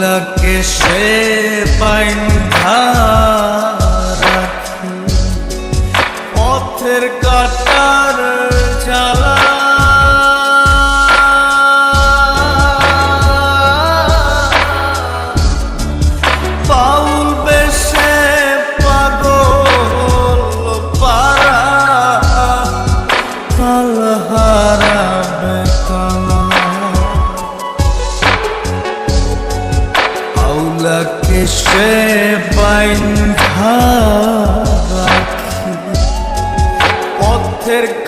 আউলাকে সে বাইন্ধা cerca.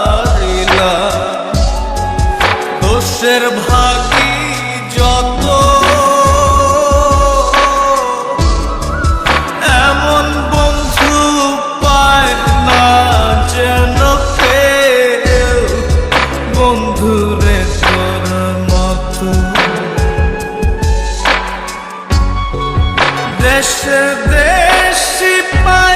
দোষের ভাগি যত এমন বন্ধু পায় না যেন বন্ধুরে তোর মতো। দেশে দেশি পাইলাম